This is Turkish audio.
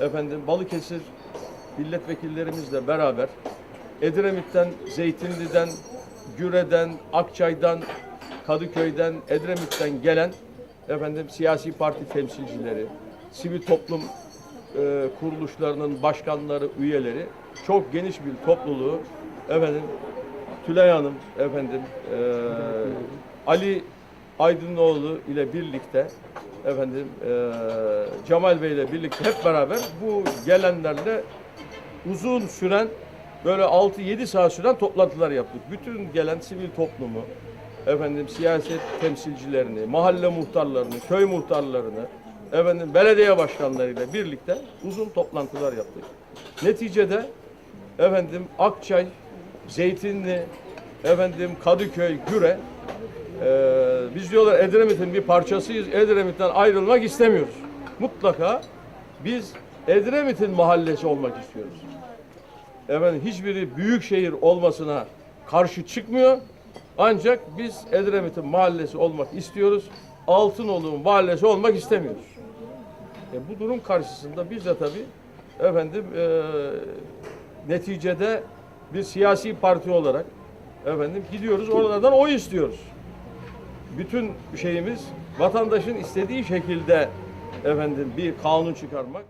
efendim Balıkesir milletvekillerimizle beraber Edremit'ten, Zeytinli'den, Güre'den, Akçay'dan, Kadıköy'den, Edremit'ten gelen efendim siyasi parti temsilcileri, sivil toplum e, kuruluşlarının başkanları, üyeleri çok geniş bir topluluğu efendim Tülay Hanım efendim e, Ali Aydınoğlu ile birlikte efendim e, Cemal Bey ile birlikte hep beraber bu gelenlerle uzun süren böyle 6-7 saat süren toplantılar yaptık. Bütün gelen sivil toplumu, efendim siyaset temsilcilerini, mahalle muhtarlarını, köy muhtarlarını, efendim belediye başkanlarıyla birlikte uzun toplantılar yaptık. Neticede efendim Akçay, Zeytinli, efendim Kadıköy, Güre ee, biz diyorlar Edremit'in bir parçasıyız. Edremit'ten ayrılmak istemiyoruz. Mutlaka biz Edremit'in mahallesi olmak istiyoruz. Efendim hiçbiri büyük şehir olmasına karşı çıkmıyor. Ancak biz Edremit'in mahallesi olmak istiyoruz. Altınoluk'un mahallesi olmak istemiyoruz. E, bu durum karşısında biz de tabii efendim e, neticede bir siyasi parti olarak efendim gidiyoruz oralardan oy istiyoruz. Bütün şeyimiz vatandaşın istediği şekilde efendim bir kanun çıkarmak.